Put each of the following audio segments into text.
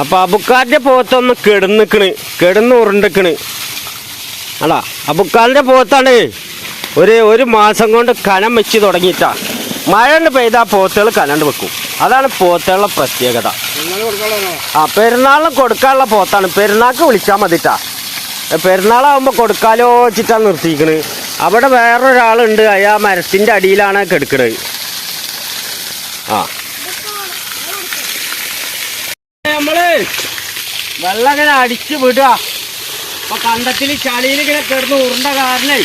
അപ്പൊ അബുക്കാലിന്റെ പോത്തൊന്ന് കിടന്നിക്കണ് കിടന്ന് ഉരുണ്ടിക്കണ്. അല്ല അബുക്കാലിന്റെ പോത്താണ് ഒരു ഒരു മാസം കൊണ്ട് കനം വെച്ച് തുടങ്ങിയിട്ടാ. മഴ പെയ്ത പോത്തുകൾ കനണ്ട് വെക്കും. അതാണ് പോത്തുകളുടെ പ്രത്യേകത. ആ പെരുന്നാളിന് കൊടുക്കാനുള്ള പോത്താണ്. പെരുന്നാൾക്ക് വിളിച്ചാൽ മതിട്ടാ. പെരുന്നാളാകുമ്പോൾ കൊടുക്കാലോ വെച്ചിട്ടാണ് നിർത്തിയിരിക്കണ് അവിടെ വേറൊരാളുണ്ട്. അയാ മരത്തിന്റെ അടിയിലാണ് കെടുക്കണത്. ആ നമ്മൾ വെള്ളം ഇങ്ങനെ അടിച്ചു വിടുക. അപ്പൊ കണ്ടത്തിൽ ചളിയിൽ ഇങ്ങനെ കിടന്ന് ഉരുണ്ട കാരണേ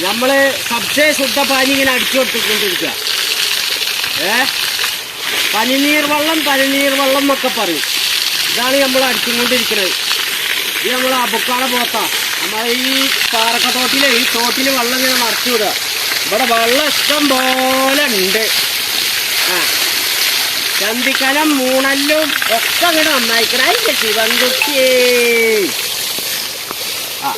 നമ്മൾ സബ്സേ ശുദ്ധ പാനി ഇങ്ങനെ അടിച്ചു കൊടുത്തുകൊണ്ടിരിക്കുക. ഏ? പനിനീർ വെള്ളം പനിനീർ വെള്ളം എന്നൊക്കെ പറയും. ഇതാണ് നമ്മൾ അടിച്ചുകൊണ്ടിരിക്കുന്നത് ഇത് നമ്മൾ അബുക്കാട പോത്ത. നമ്മൾ ഈ പാറക്ക തോട്ടിലെ ഈ തോട്ടിൽ വെള്ളം ഇങ്ങനെ നിറച്ചു വിടുക. ഇവിടെ വെള്ളം ഇഷ്ടം പോലെ ഉണ്ട്. ആ. ചന്തിക്കലം മൂണല്ലും ഒക്കെ അങ്ങനെ നന്നായിക്കണേ. ശിവൻകുട്ടിയേ ആ.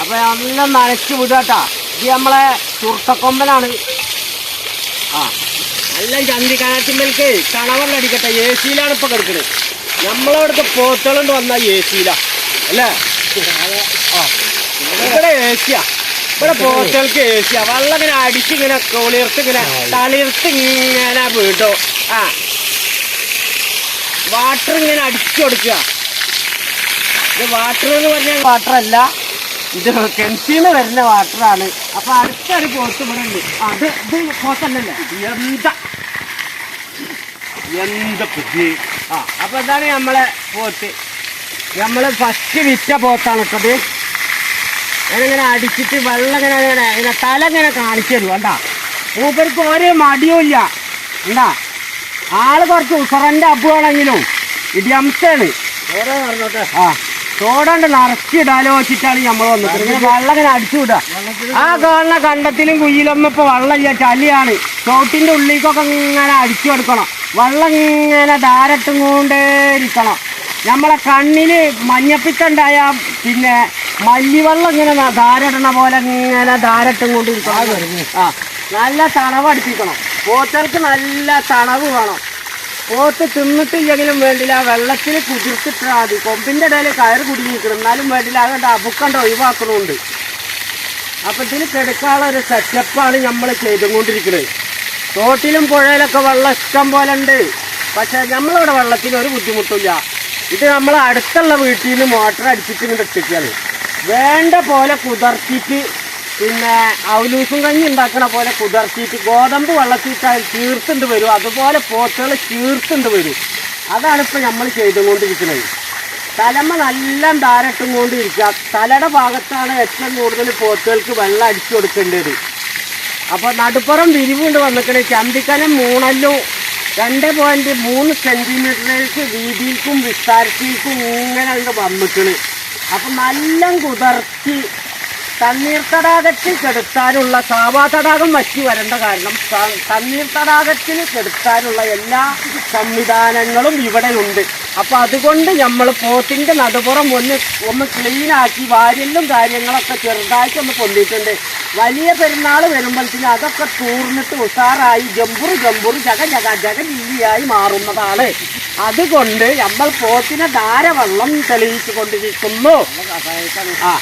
അപ്പൊ നല്ല നനച്ച് വിടാട്ടാ ഇത് നമ്മളെ ചുർത്തക്കൊമ്പനാണ് ആ. നല്ല ചന്തിക്കനത്തിലേക്ക് കണവെള്ളം അടിക്കട്ടെ. എ സിയിലാണ് ഇപ്പൊ കിടക്കുന്നത് നമ്മളവിടുത്തെ പോത്തുകളുണ്ട് വന്നാൽ എ സിയിലാ അല്ലേ? ആ. ഇവിടെ എ സിയാ ഇവിടെ പോത്തുകൾക്ക് ഏഷ്യ. വെള്ളം ഇങ്ങനെ അടിച്ചിങ്ങനെ കൊളിർത്ത് ഇങ്ങനെ തളിർത്ത് ഇങ്ങനെ വീട്ടോ. ആ. വാട്ടർ ഇങ്ങനെ അടിച്ചു കൊടുക്കുക. ഇത് വാട്ടർ എന്ന് പറഞ്ഞാൽ വാട്ടർ അല്ല ഇത് കെൻസിന്ന് വരുന്ന വാട്ടറാണ്. അപ്പൊ അടുത്തൊരു പോസ്റ്റ് ഇവിടെ ഉണ്ട്. അത് ഇത് പോത്തല്ലല്ലേ? എന്താ? എന്താ പുതിയ? ആ അപ്പൊ ഇതാണ് നമ്മളെ പോസ്റ്റ് നമ്മൾ ഫസ്റ്റ് വിറ്റ പോത്താണ് കേട്ടത് ഞാനിങ്ങനെ അടിച്ചിട്ട് വെള്ളം ഇങ്ങനെ ഇങ്ങനെ ഇങ്ങനെ തല ഇങ്ങനെ കാണിച്ചു തരും കണ്ടാ. മൂപ്പർക്ക് ഒരു മടിയുമില്ല എന്താ ആൾ കുറച്ച് ഉസറന്റെ അബുവാണെങ്കിലും ഇടിയംസാണ് ആ തോടണ്ട് നിറച്ചിടാലോ വെച്ചിട്ടാണ് നമ്മൾ വന്നത്. ഇങ്ങനെ വെള്ളം ഇങ്ങനെ അടിച്ചു വിടുക ആ കാണുന്ന കണ്ടത്തിലും കുയിലൊന്നും ഇപ്പൊ വെള്ളമില്ല. ചളിയാണ്. തോട്ടിന്റെ ഉള്ളിക്കൊക്കെ ഇങ്ങനെ അടിച്ചു കൊടുക്കണം. വെള്ളം ഇങ്ങനെ ധാരട്ടും കൊണ്ടേയിരിക്കണം. നമ്മളെ കണ്ണിൽ മഞ്ഞപ്പിത്തുണ്ടായ പിന്നെ മല്ലിവെള്ളം ഇങ്ങനെ ധാരണ ധാരടണ പോലെ ഇങ്ങനെ ധാരട്ടും കൊണ്ടിരിക്കണം ആ നല്ല തണവ് അടുപ്പിക്കണം. പോത്തർക്ക് നല്ല തണവ് വേണം. പോത്ത് തിന്നിട്ടില്ലെങ്കിലും വേണ്ടില്ല. വെള്ളത്തിൽ കുതിർത്തിട്ടാൽ മതി. കൊമ്പിന്റെ ഇടയിൽ കയറ് കുടുങ്ങിക്കണം എന്നാലും വേണ്ടില്ല. അതുകൊണ്ട് അബുക്കണ്ട ഒഴിവാക്കണമുണ്ട് അപ്പം ഇതിന് കിടക്കാനുള്ള ഒരു സെറ്റപ്പാണ് നമ്മൾ ചെയ്തുകൊണ്ടിരിക്കുന്നത് തോട്ടിലും പുഴയിലൊക്കെ വെള്ളം ഇഷ്ടം പോലെ ഉണ്ട്. പക്ഷേ നമ്മളിവിടെ വെള്ളത്തിന് ഒരു ബുദ്ധിമുട്ടില്ല. ഇത് നമ്മൾ അടുത്തുള്ള വീട്ടിൽ നിന്ന് മോട്ടർ അടിച്ചിട്ട് ഇങ്ങനെ ഇട്ടിട്ടാണ്. വേണ്ട പോലെ കുതിർത്തിട്ട് പിന്നെ ഔലൂസും കഞ്ഞി ഉണ്ടാക്കണ പോലെ കുതിർത്തിട്ട് ഗോതമ്പ് വെള്ളത്തിട്ടാൽ ചീർത്തുണ്ട് വരും. അതുപോലെ പോത്തുകൾ ചീർത്തുണ്ട് വരും. അതാണ് ഇപ്പം നമ്മൾ ചെയ്തുകൊണ്ടിരിക്കുന്നത്. തലമ നല്ല ധാരട്ടും കൊണ്ടിരിക്കുക. തലയുടെ ഭാഗത്താണ് ഏറ്റവും കൂടുതൽ പോത്തുകൾക്ക് വെള്ളം അടിച്ചു കൊടുക്കേണ്ടത്. അപ്പോൾ നടുപ്പുറം വിരിവുണ്ട് വന്നിക്കണേ ചന്തിക്കലം മൂണല്ലും രണ്ട് പോയിന്റ് മൂന്ന് സെന്റിമീറ്ററിലേക്ക് വീതിക്കും വിസ്താരത്തിലേക്കും ഇങ്ങനെ അങ്ങ് വന്നിക്കണ് അപ്പൊ നല്ല കുതിർത്തി തണ്ണീർ തടാകത്തിൽ കെടുത്താനുള്ള സാവാ തടാകം വറ്റി വരേണ്ട കാരണം തണ്ണീർ തടാകത്തിൽ കെടുത്താനുള്ള എല്ലാ സംവിധാനങ്ങളും ഇവിടെയുണ്ട് അപ്പൊ അതുകൊണ്ട് നമ്മൾ പോത്തിന്റെ നടുപുറം ഒന്ന് ഒന്ന് ക്ലീൻ ആക്കി വാര്യലും കാര്യങ്ങളൊക്കെ ചെറുതായിട്ട് ഒന്ന് പൊന്തിയിട്ടുണ്ട്. വലിയ പെരുന്നാൾ വരുമ്പോഴത്തേന് അതൊക്കെ തൂർന്നിട്ട് ഉഷാറായി ജമ്പുർ ജമ്പുർ ജഗ ജഗ ജഗ ജില്ലിയായി മാറുന്നതാണ്. അതുകൊണ്ട് നമ്മൾ പോത്തിനെ ധാരവെള്ളം തെളിയിച്ചു കൊണ്ടിരിക്കുന്നു ആ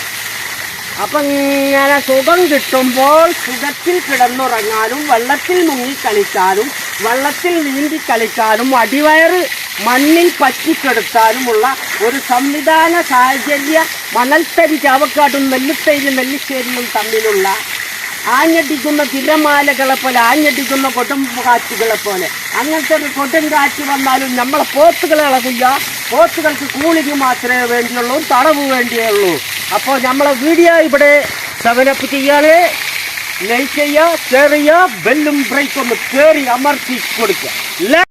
അപ്പൊ ഇങ്ങനെ സുഖം കിട്ടുമ്പോൾ സുഖത്തിൽ കിടന്നുറങ്ങാനും വെള്ളത്തിൽ മുങ്ങി കളിക്കാനും വെള്ളത്തിൽ നീന്തി കളിക്കാനും അടിവയറ് മണ്ണിൽ പറ്റിക്കെടുത്താനുമുള്ള ഒരു സംവിധാന സാഹചര്യ മണൽത്തരി ചാവക്കാട്ടും നെല്ലിത്തൈരും നെല്ലിശ്ശേരിയും തമ്മിലുള്ള ആഞ്ഞടിക്കുന്ന തിരമാലകളെ പോലെ ആഞ്ഞടിക്കുന്ന കൊടും കാറ്റുകളെ പോലെ. അങ്ങനത്തെ ഒരു കൊടും കാറ്റ് വന്നാലും നമ്മളെ പോത്തുകളെ ഇളകില്ല പോത്തുകൾക്ക് കൂളിങ് മാത്രമേ വേണ്ടിയുള്ളൂ തടവ് വേണ്ടിയുള്ളൂ അപ്പോൾ നമ്മളെ വീഡിയോ ഇവിടെ സെവനപ്പ് ചെയ്യാതെ ലൈക്ക് ചെയ്യുക ഷെയർ ചെയ്യുക ബെല്ലും ബ്രേക്കും കയറി അമർത്തി കൊടുക്കുക.